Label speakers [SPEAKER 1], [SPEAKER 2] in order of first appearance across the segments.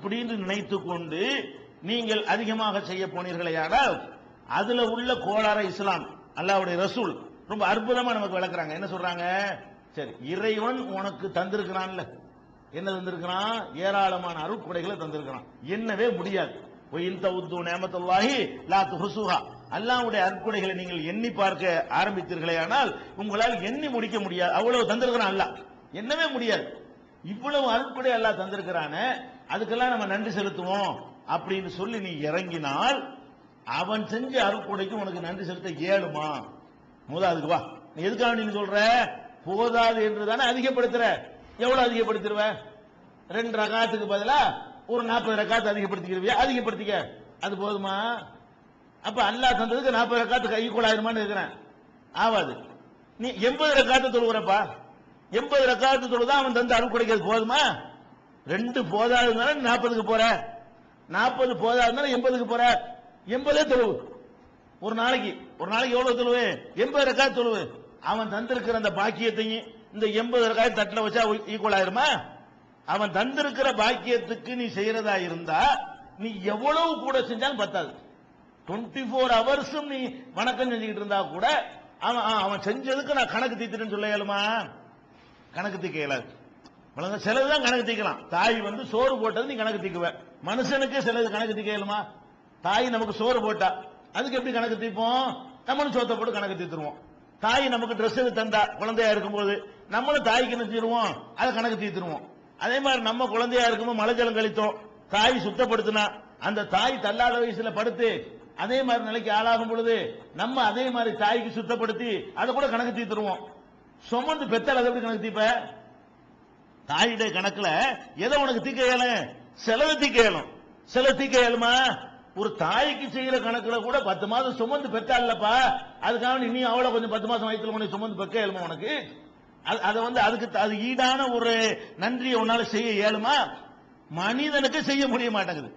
[SPEAKER 1] அப்படின்னு நினைத்து கொண்டு நீங்கள் அதிகமாக செய்ய போனீர்களேயானால் அதுல உள்ள கோளார இஸ்லாம் அல்லாவுடைய ரசூல். ரொம்ப அற்புதமா நமக்கு விளக்குறாங்க. என்ன சொல்றாங்க? சரி இறைவன் உனக்கு தந்திருக்கிறான்ல. என்ன தந்திருக்கிறான்? ஏராளமான அருட்கொடைகளை தந்திருக்கிறான். என்னவே முடியாது. அல்லாவுடைய அற்புடைகளை லா நீங்கள் எண்ணி பார்க்க ஆரம்பித்தீர்களே ஆனால் உங்களால் எண்ணி முடிக்க முடியாது. அவ்வளவு தந்திருக்கிறான் அல்லாஹ். என்னவே முடியாது. இவ்வளவு அருட்கொடை அல்லா தந்திருக்கிறான அதுக்கெல்லாம் நம்ம நன்றி செலுத்துவோம் அப்படின்னு சொல்லி நீ இறங்கினால் அவன் செஞ்ச அருக்குடைக்கு உனக்கு நன்றி செலுத்த இயலுமா? முத அதுக்கு வா. நீ எதுக்காக நீ சொல்ற? போதாது என்று தானே அதிகப்படுத்துற. எவ்வளவு அதிகப்படுத்திடுவ? ரெண்டு ரகாத்துக்கு பதிலா ஒரு நாற்பது ரகாத்து அதிகப்படுத்திக்கிறியா அதிகப்படுத்திக்க. அது போதுமா? அப்ப அல்லா தந்ததுக்கு நாற்பது ரகாத்துக்கு ஈக்குவல் ஆயிருமான்னு இருக்கிறேன் ஆவாது. நீ எண்பது ரகாத்து தொழுகிறப்பா எண்பது ரகாத்து தொழுதான் அவன் தந்த அருள் கிடைக்கிறது போதுமா? ரெண்டு போதாதுனால நாற்பதுக்கு போற. நாற்பது போதாதுனால எண்பதுக்கு போற. எண்பதே தொழுவு. ஒரு நாளைக்கு ஒரு நாளைக்கு எவ்வளவு தொழுவு? எண்பது ரக்காய் தொழுவு. அவன் தந்திருக்கிற அந்த பாக்கியத்தையும் இந்த எண்பது ரக்காய் தட்டில் வச்சா ஈக்குவல் ஆயிருமா? அவன் தந்திருக்கிற பாக்கியத்துக்கு நீ செய்யறதா இருந்தா நீ எவ்வளவு கூட செஞ்சாலும் பத்தாது. டுவெண்ட்டி ஃபோர் ஹவர்ஸும் நீ வணக்கம் செஞ்சுக்கிட்டு இருந்தா கூட அவன் ஆ, அவன் செஞ்சதுக்கு நான் கணக்கு தீத்துறேன்னு சொல்ல இயலுமா? கணக்கு தீக்க இயலாது. வழங்க சிலது தான் கணக்கு தீக்கலாம். தாய் வந்து சோறு போட்டது நீ கணக்கு தீக்குவ. மனுஷனுக்கு சிலது கணக்கு தீக்கலுமா? தாய் நமக்கு சோறு போட்டா அதுக்கு எப்படி கணக்கு தீப்போம்? நம்மளும் சோத்தை போட்டு கணக்கு தீத்துருவோம். தாய் நமக்கு ட்ரெஸ் தந்தா குழந்தையா இருக்கும்போது நம்மளும் தாய்க்கு நினைச்சிருவோம் அதை கணக்கு தீத்துருவோம். அதே மாதிரி நம்ம குழந்தையா இருக்கும்போது மலை ஜலம் கழித்தோம். தாய் சுத்தப்படுத்தினா அந்த தாய் தள்ளாத வயசுல படுத்து அதே மாதிரி நிலைக்கு ஆளாகும் பொழுது நம்ம அதே மாதிரி தாய்க்கு சுத்தப்படுத்தி அதை கூட கணக்கு தீத்துருவோம். சுமந்து பெத்தால் அதை எப்படி கணக்கு தீப்ப? தாயுடைய கணக்குல எதை உனக்கு தீக்க இயலும் செலவு தீக்க இயலும் செலவு தீக்க ஒரு தாய்க்கு செய்யற கணக்குல கூட பத்து மாதம் சுமந்து பெத்தாலப்பா அதுக்காக நீ அவ்வளவு கொஞ்சம் பத்து மாசம் வயிற்றுல உனக்கு சுமந்து பெக்க இயலுமா உனக்கு? அது- அதை வந்து அதுக்கு த- அது ஈடான ஒரு நன்றியை உன்னால செய்ய இயலுமா? மனிதனுக்கு செய்ய முடிய மாட்டேங்குது.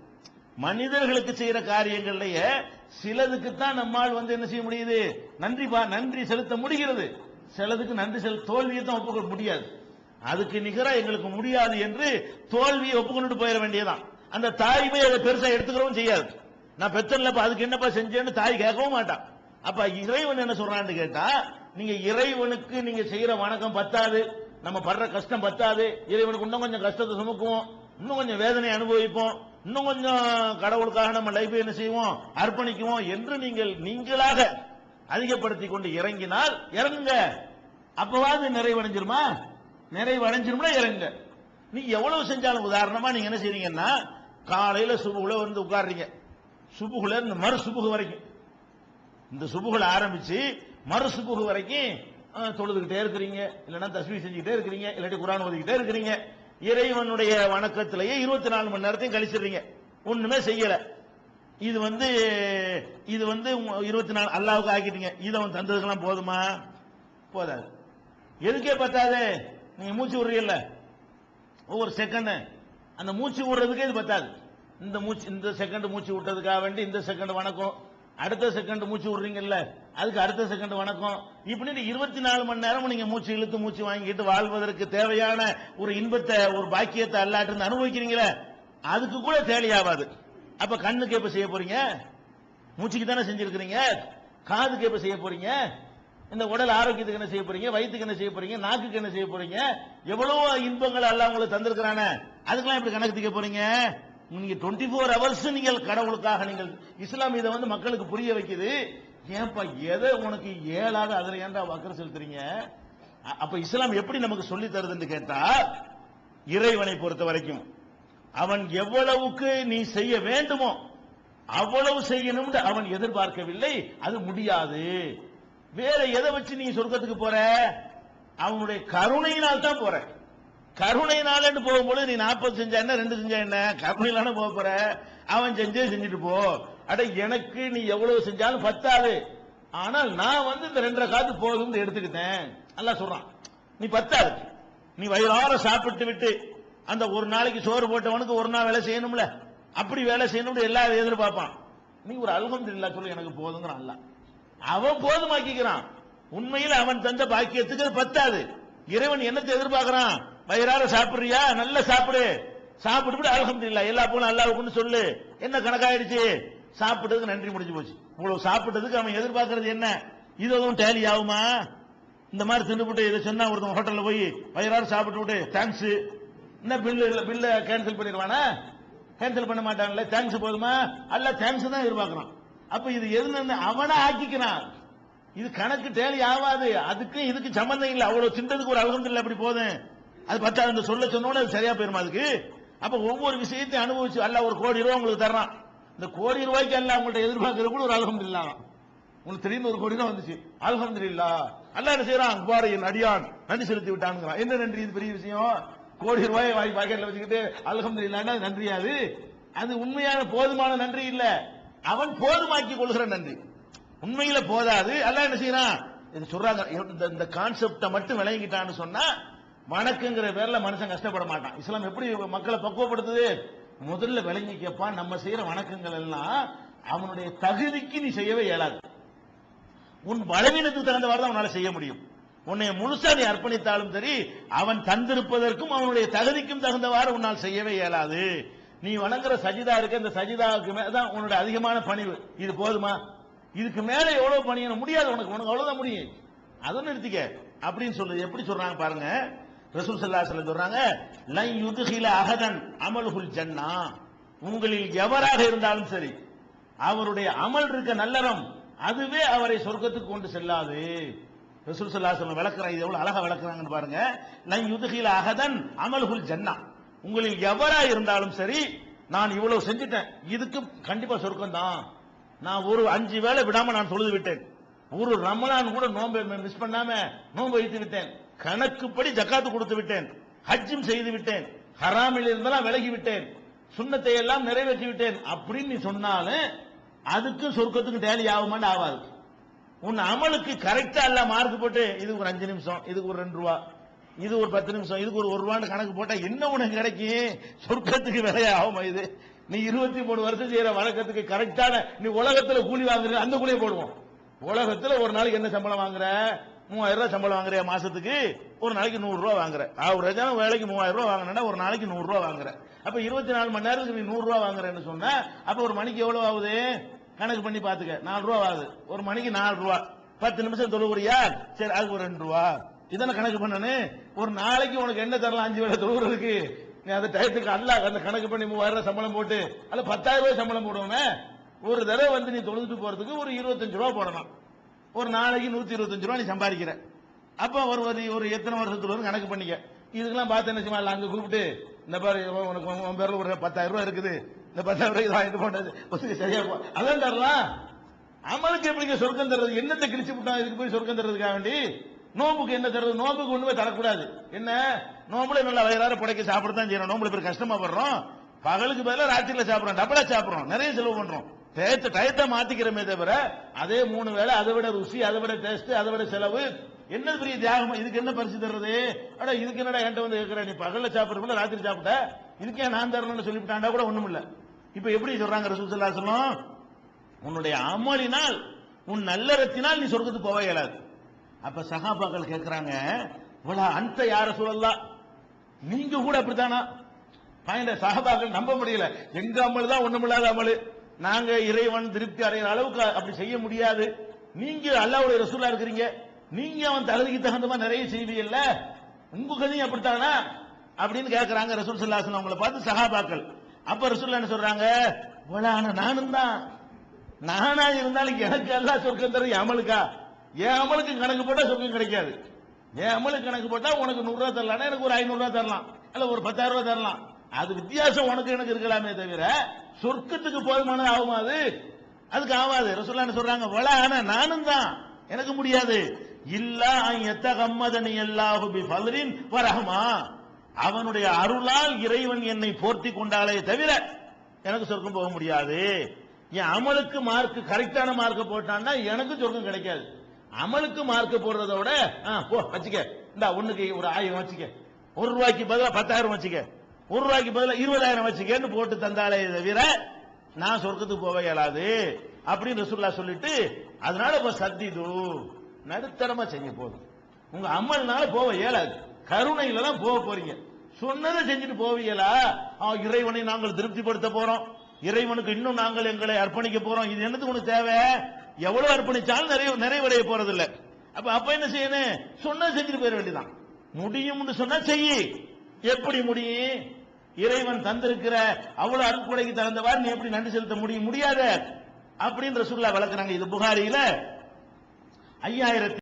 [SPEAKER 1] மனிதர்களுக்கு செய்யற காரியங்கள்லயே சிலதுக்கு தான் நம்மால் வந்து என்ன செய்ய முடியுது? நன்றி பா நன்றி செலுத்த முடிகிறது. சிலதுக்கு நன்றி செலுத்த தோல்வியை தான் ஒப்புக்கொள்ள முடியாது. அதுக்கு நிகரா எங்களுக்கு முடியாது என்று தோல்வியை ஒப்புக்கொண்டு போயிட வேண்டியதான் அந்த தாய் போய் அதை பெருசா எடுத்துக்கிறவும் செய்யாது. நான் பெத்தன்லப்பா அதுக்கு என்னப்பா செஞ்சேன்னு தாய் கேட்கவும் மாட்டான் அப்ப இறைவன் என்ன சொல்றான்னு கேட்டா நீங்க இறைவனுக்கு நீங்க செய்யற வணக்கம் பத்தாது. நம்ம படுற கஷ்டம் பத்தாது. இறைவனுக்கு இன்னும் கொஞ்சம் கஷ்டத்தை சுமக்குவோம். இன்னும் கொஞ்சம் வேதனை அனுபவிப்போம். இன்னும் கொஞ்சம் கடவுளுக்காக நம்ம லைஃப் என்ன செய்வோம்? அர்ப்பணிக்குவோம் என்று நீங்கள் நீங்களாக அதிகப்படுத்தி கொண்டு இறங்கினால் இறங்குங்க. அப்பவாது நிறைவடைஞ்சிருமா? நிறைவு அடைஞ்சிரும்னா இறங்குங்க. நீ எவ்வளவு செஞ்சாலும் உதாரணமா நீங்க என்ன செய்றீங்கன்னா காலையில சுபுகுல வந்து உட்காடுறீங்க சுபுகுல இருந்து மறு சுபுகு வரைக்கும். இந்த சுபுகுல ஆரம்பிச்சு மறு சுபுகு வரைக்கும் தொழுதுகிட்டே இருக்கிறீங்க. இல்லைன்னா தஸ்மி செஞ்சுக்கிட்டே இருக்கிறீங்க. இல்லாட்டி குரான் ஓதிக்கிட்டே இருக்கிறீங்க. இறைவனுடைய வணக்கத்திலேயே இருபத்தி நாலு மணி நேரத்தையும் கழிச்சிடுறீங்க. ஒண்ணுமே செய்யல. இது வந்து இது வந்து இருபத்தி நாலு அல்லாவுக்கு ஆக்கிட்டீங்க. இதை அவன் தந்ததுக்கெல்லாம் போதுமா? போதாது. எதுக்கே பத்தாது? நீங்க மூச்சு விடுறீல்ல ஒவ்வொரு செகண்ட் அந்த மூச்சு விடுறதுக்கே இது பத்தாது. இந்த மூச்சு இந்த செகண்ட் மூச்சு விட்டதுக்காக வேண்டி இந்த செகண்ட் வணக்கம். அடுத்த செகண்ட் மூச்சு விடுறீங்கல்ல? அதுக்கு அடுத்த செகண்ட் வணக்கம். இப்படி இருபத்தி நாலு மணி நேரம் நீங்க மூச்சு இழுத்து மூச்சு வாங்கிட்டு வாழ்வதற்கு தேவையான ஒரு இன்பத்தை ஒரு பாக்கியத்தை அல்லாட்டு அனுபவிக்கிறீங்களே? அதுக்கு கூட தேவையாவாது அப்ப கண்ணுக்கு எப்ப செய்ய போறீங்க? மூச்சுக்கு தானே செஞ்சிருக்கிறீங்க? காதுக்கு எப்ப செய்ய போறீங்க? இந்த உடல் ஆரோக்கியத்துக்கு என்ன செய்ய போறீங்க? வயிற்றுக்கு என்ன செய்ய போறீங்க? நாக்குக்கு என்ன செய்ய போறீங்க? எவ்வளவு இன்பங்கள் எல்லாம் உங்களுக்கு தந்திருக்கிறானே. அதுக்கெல்லாம் எப்படி கணக்கு தீக்க போறீங்க? நீங்க டுவெண்ட்டி ஃபோர் ஹவர்ஸ் நீங்கள் கடவுளுக்காக நீங்கள் இஸ்லாம் இதை வந்து மக்களுக்கு புரிய வைக்குது. ஏன்பா எதை உனக்கு ஏழாத அதுல ஏன்டா வக்கர செலுத்துறீங்க? அப்ப இஸ்லாம் எப்படி நமக்கு சொல்லி தருதுன்னு கேட்டா இறைவனை பொறுத்த வரைக்கும். அவன் எவ்வளவுக்கு நீ செய்ய வேண்டுமோ அவ்வளவு செய்யணும்னு அவன் எதிர்பார்க்கவில்லை. அது முடியாது. வேற எதை வச்சு நீ சொர்க்கத்துக்கு போற? அவனுடைய கருணையினால் தான் போற. கருணையினாலன்னு போகும்போது நீ நாற்பது செஞ்சா என்ன ரெண்டு செஞ்சா என்ன? கருணையிலான போக போற. அவன் செஞ்சே செஞ்சுட்டு போ. அட எனக்கு நீ எவ்வளவு செஞ்சாலும் பத்தாது. ஆனால் நான் வந்து இந்த ரெண்டரை காத்து போதும்னு எடுத்துக்கிட்டேன். நல்லா சொல்றான். நீ பத்தாது. நீ வயிறார சாப்பிட்டு விட்டு அந்த ஒரு நாளைக்கு சோறு போட்டவனுக்கு ஒரு நாள் வேலை செய்யணும்ல? அப்படி வேலை செய்யணும்னு எல்லாரும் எதிர்பார்ப்பான். நீ ஒரு அல்ஹம்துலில்லாஹ் சொல்லி எனக்கு போதுங்கிறான் அல்ல அவன் போதுமாக்கிக்கிறான். உண்மையில் அவன் தந்த பாக்கியத்துக்கு அது பத்தாது. இறைவன் என்னத்தை எதிர்பார்க்கிறான்? வயிறார சாப்பிடுறியா? நல்லா சாப்பிடு. சாப்பிட்டு அல்ஹம்துலில்லாஹ் எல்லா பூலும் அல்லாவுக்குன்னு சொல்லு. என்ன கணக்காயிடுச்சு? சாப்பிட்டதுக்கு நன்றி முடிஞ்சு போச்சு. இவ்வளவு சாப்பிட்டதுக்கு அவன் எதிர்பார்க்கறது என்ன? இது எதுவும் டேலி ஆகுமா? இந்த மாதிரி தின்னுபிட்டு இதை சொன்னா ஒருத்தன் ஹோட்டல்ல போய் வயிறாறு சாப்பிட்டு விட்டு தேங்க்ஸ் என்ன பில்லு இல்லை பில்லை கேன்சல் பண்ணிடுவானா? கேன்சல் பண்ண மாட்டான்ல? தேங்க்ஸ் போதுமா? அல்ல தேங்க்ஸ் தான் எதிர்பார்க்கறான். அப்ப இது எதுன்னு அவனை ஆக்கிக்கிறான். இது கணக்கு டேலி ஆகாது. அதுக்கு இதுக்கு சம்பந்தம் இல்லை. அவ்வளவு தின்றதுக்கு ஒரு அலகந்தில்ல அப்படி போதும் அது பத்தா அந்த சொல்ல சொன்னோட அது சரியா போயிருமா அதுக்கு? அப்ப ஒவ்வொரு விஷயத்தையும் அனுபவிச்சு அல்ல ஒரு கோடி ரூபாய் உங்களுக்கு தர்றான். இந்த கோடி ரூபாய்க்கு அல்ல உங்கள்ட்ட எதிர்பார்க்கறது கூட ஒரு அலகந்தில்லா உங்களுக்கு திடீர்னு ஒரு கோடி தான் வந்துச்சு. அழுகம் இல்லா அல்ல என்ன செய்யறான் பாரு என் அடியான் நன்றி செலுத்தி விட்டானுங்கிறான். என்ன நன்றி? இது பெரிய விஷயம். கோடி ரூபாய் வாய் பாக்கெட்ல வச்சுக்கிட்டு அல்ஹம்துலில்லாஹ்னா அது நன்றியாது அது? அது உண்மையான போதுமான நன்றி இல்லை. அவன் போதுமாக்கி கொள்கிற நன்றி. உண்மையில போதாது. அல்ல என்ன செய்யறான்? இது சொல்றாங்க. இந்த- இந்த மட்டும் விளங்கிட்டான்னு சொன்னா வணக்கங்கிற பேர்ல மனுஷன் கஷ்டப்பட மாட்டான். இஸ்லாம் எப்படி மக்களை பக்குவப்படுத்துது? முதல்ல விளங்கி கேட்பான் நம்ம செய்யற வணக்கங்கள் எல்லாம் அவனுடைய தகுதிக்கு நீ செய்யவே இயலாது. உன் பலவீனத்துக்கு தகுந்தவாறு தான் அவனால செய்ய முடியும். உன்னை முழுசா நீ அர்ப்பணித்தாலும் சரி அவன் தந்திருப்பதற்கும் அவனுடைய தகுதிக்கும் தகுந்தவாறு உன்னால் செய்யவே இயலாது. நீ வணங்குற சஜிதா இருக்க இந்த சஜிதாவுக்கு மேலதான் உன்னோட அதிகமான பணிவு. இது போதுமா? இதுக்கு மேல எவ்வளவு பணியணும்? முடியாது உனக்கு. உனக்கு அவ்வளவுதான் முடியும். அதை நிறுத்திக்க. அப்படின்னு சொல்றது எப்படி சொல்றாங்க பாருங்க? ரசூல் சல்லா சொல்ல சொல்றாங்க லை யுதுகில அகதன் அமலுல் ஜன்னா. உங்களில் எவராக இருந்தாலும் சரி அவருடைய அமல் இருக்க நல்லறம் அதுவே அவரை சொர்க்கத்துக்கு கொண்டு செல்லாது. ரசூல் சல்லா சொல்ல விளக்குறாங்க. இது எவ்வளவு அழகா விளக்குறாங்கன்னு பாருங்க. லை யுதுகில அகதன் அமல்ஹுல் ஜன்னா. உங்களில் எவரா இருந்தாலும் சரி நான் இவ்வளவு செஞ்சுட்டேன். இதுக்கு கண்டிப்பா சொர்க்கம் தான். நான் ஒரு அஞ்சு வேளை விடாம நான் தொழுது விட்டேன். ஒரு ரமலான் கூட நோன்பை மிஸ் பண்ணாம நோன்பு வைத்து விட்டேன். கணக்குப்படி ஜக்காத்து கொடுத்து விட்டேன். ஹஜ்ஜும் செய்து விட்டேன். ஹராமில் இருந்தெல்லாம் விலகி விட்டேன். சுண்ணத்தை எல்லாம் நிறைவேற்றி விட்டேன். அப்படின்னு நீ சொன்னாலும் அதுக்கு சொர்க்கத்துக்கு டேலி ஆகுமான்னு ஆகாது. உன் அமலுக்கு கரெக்டா எல்லாம் மார்க் போட்டு இதுக்கு ஒரு அஞ்சு நிமிஷம் இதுக்கு ஒரு ரெண்டு ரூபா இது ஒரு பத்து நிமிஷம் இதுக்கு ஒரு ஒரு ரூபான்னு கணக்கு போட்டா என்ன உனக்கு கிடைக்கும் சொர்க்கத்துக்கு விலையாகும் இது. நீ இருபத்தி மூணு வருஷம் செய்யற வழக்கத்துக்கு கரெக்டான நீ உலகத்துல கூலி வாங்குற அந்த கூலியை போடுவோம். உலகத்துல ஒரு நாளைக்கு என்ன சம்பளம் வாங்குற? மூவாயிரம் ரூபாய் சம்பளம் வாங்குற மாசத்துக்கு? ஒரு நாளைக்கு நூறு ரூபாய் வாங்குற. ஆவரேஜ் வேலைக்கு மூவாயிரம் ரூபாய் வாங்கினா ஒரு நாளைக்கு நூறு ரூபாய் வாங்குற. அப்ப இருபத்தி நாலு மணி நேரத்துக்கு நீ நூறு ரூபாய் வாங்குறேன்னு சொன்னா அப்ப ஒரு மணிக்கு எவ்வளவு ஆகுது? கணக்கு பண்ணி பாத்துக்க. நாலு ரூபா ஆகுது. ஒரு மணிக்கு நாலு ரூபா பத்து நிமிஷம் தொழுவுறியா? சரி அதுக்கு ஒரு ரெண்டு ரூபா. இதான கணக்கு பண்ணனு? ஒரு நாளைக்கு உனக்கு என்ன தரலாம்? அஞ்சு வேலை தொழுவுறதுக்கு நீ அந்த டயத்துக்கு அல்ல அந்த கணக்கு பண்ணி மூவாயிரம் ரூபாய் சம்பளம் போட்டு அல்ல பத்தாயிரம் ரூபாய் சம்பளம் போடுவோமே? ஒரு தடவை வந்து நீ தொழுதுட்டு போறதுக்கு ஒரு இருபத்தஞ்சு ரூபா போடணும். ஒரு நாளைக்கு நூத்தி இருபத்தஞ்சு ரூபா நீ சம்பாதிக்கிற. அப்ப ஒரு ஒரு எத்தனை வருஷத்துல வரும் கணக்கு பண்ணிக்க. இதுக்கெல்லாம் பார்த்து என்ன செய்வாங்க அங்க கூப்பிட்டு இந்த பாரு உனக்கு உன் பேரில் ஒரு பத்தாயிரம் ரூபா இருக்குது. இந்த பத்தாயிரம் ரூபாய் வாங்கிட்டு போனது ஒத்துக்க சரியா போ. அதான் தரலாம் அமலுக்கு எப்படிங்க சொர்க்கம் தர்றது? என்னத்தை கிழிச்சு விட்டான்? இதுக்கு போய் சொர்க்கம் தர்றதுக்காக வேண்டி? நோம்புக்கு என்ன தருது? நோம்புக்கு ஒண்ணுமே தரக்கூடாது. என்ன? நோம்புல நல்லா வயிறார புடைக்க சாப்பிடத்தான் செய்யணும் நோம்புல பேர் கஷ்டமா படுறோம் பகலுக்கு பதிலாக ராத்திரில சாப்பிட்றோம். டபுளா சாப்பிட்றோம். நிறைய செலவு பண்றோம். டயத்தை டயத்தை மாத்திக்கிறோமே தவிர அதே மூணு வேளை அதை விட ருசி அதை விட டேஸ்ட் அதை விட செலவு. என்ன பெரிய தியாகம்? இதுக்கு என்ன பரிசு தர்றது? அட இதுக்கு என்னடா என்கிட்ட வந்து கேட்கிற நீ பகல்ல சாப்பிடுறதுல ராத்திரி சாப்பிட்ட? இதுக்கே நான் தரணும்னு சொல்லிவிட்டாண்டா கூட ஒண்ணும் இல்ல இப்ப எப்படி சொல்றாங்க ரசூசல்லா சொல்லும் உன்னுடைய அமலினால் உன் நல்லறத்தினால் நீ சொர்க்கத்துக்கு போக இயலாது. அப்ப சகாபாக்கள் கேட்கிறாங்க இவ்வளவு அந்த யார சொல்லலாம் நீங்க கூட அப்படித்தானா? பயந்த சகாபாக்கள் நம்ப முடியல. எங்க அமல் தான் ஒண்ணுமில்லாத அமல். நாங்க இறைவன் திருப்தி அடைகிற அளவுக்கு அப்படி செய்ய முடியாது. நீங்க அல்லாவுடைய ரசூலா இருக்கிறீங்க. நீங்க அவன் தகுதிக்கு தகுந்த மாதிரி நிறைய செய்வீங்கல்ல. உங்க கதையும் அப்படித்தானா? அப்படின்னு கேட்கிறாங்க ரசூல் சல்லாசன் அவங்கள பார்த்து சகாபாக்கள். அப்ப ரசூல் என்ன சொல்றாங்க? நானும் தான் நானா இருந்தாலும் எனக்கு எல்லாம் சொர்க்கம் தரும். அமலுக்கா? என் அமலுக்கு கணக்கு போட்டா சொர்க்கம் கிடைக்காது. என் அமலுக்கு கணக்கு போட்டா உனக்கு நூறு ரூபா தரலாம். எனக்கு ஒரு ஐநூறு ரூபா தரலாம். இல்ல ஒரு பத்தாயிரம் ரூபா தரலாம். அது வித்தியாசம் உனக்கு எனக்கு இருக்கலாமே தவிர சொர்க்கத்துக்கு போதுமானது ஆகுமா அது? அதுக்கு ஆகாது ரசூல்லா என்ன சொல்றாங்க? வள ஆனா நானும் தான். எனக்கு முடியாது. இல்ல எத்த கம்மதனி அல்லாஹு பி ஃபல்ரின் வரஹமா. அவனுடைய அருளால் இறைவன் என்னை போர்த்தி கொண்டாலே தவிர எனக்கு சொர்க்கம் போக முடியாது. என் அமலுக்கு மார்க் கரெக்டான மார்க் போட்டான்னா எனக்கு சொர்க்கம் கிடைக்காது. அமலுக்கு மார்க் போடுறத விட ஆ, போ வச்சுக்க. இந்த ஒண்ணுக்கு ஒரு ஆயிரம் வச்சுக்க. ஒரு ரூபாய்க்கு பதிலாக பத்தாயிரம் வச்சுக்க. ஒரு ரூபாய்க்கு பதிலாக இருபதாயிரம் வச்சுக்கன்னு போட்டு தந்தாலே தவிர நான் சொர்க்கத்துக்கு போக இயலாது. அப்படின்னு ரசுல்லா சொல்லிட்டு அதனால இப்ப சத்திது நடுத்தரமா செஞ்ச போதும். உங்க அம்மல்னால போக இயலாது. கருணையில தான் போக போறீங்க. சொன்னதை செஞ்சுட்டு போவீங்களா? இறைவனை நாங்கள் திருப்திப்படுத்த போறோம். இறைவனுக்கு இன்னும் நாங்கள் எங்களை அர்ப்பணிக்க போறோம். இது என்னது உனக்கு தேவை? எவ்வளவு அர்ப்பணிச்சாலும் நிறைய நிறைவடைய போறதில்லை. அப்ப அப்ப என்ன செய்யணும்? சொன்னா செஞ்சுட்டு போயிட வேண்டியதான் முடியும்னு சொன்னா செய்ய எப்படி முடியும் இறைவன் தந்திருக்கிற அவ்வளவு அருட்கொடைக்கு தகுந்தவாறு நீ எப்படி நன்றி செலுத்த முடியும்? முடியாத. அப்படின்ற சுற்றுலா வளர்க்குறாங்க இது புகாரியில ஐயாயிரத்தி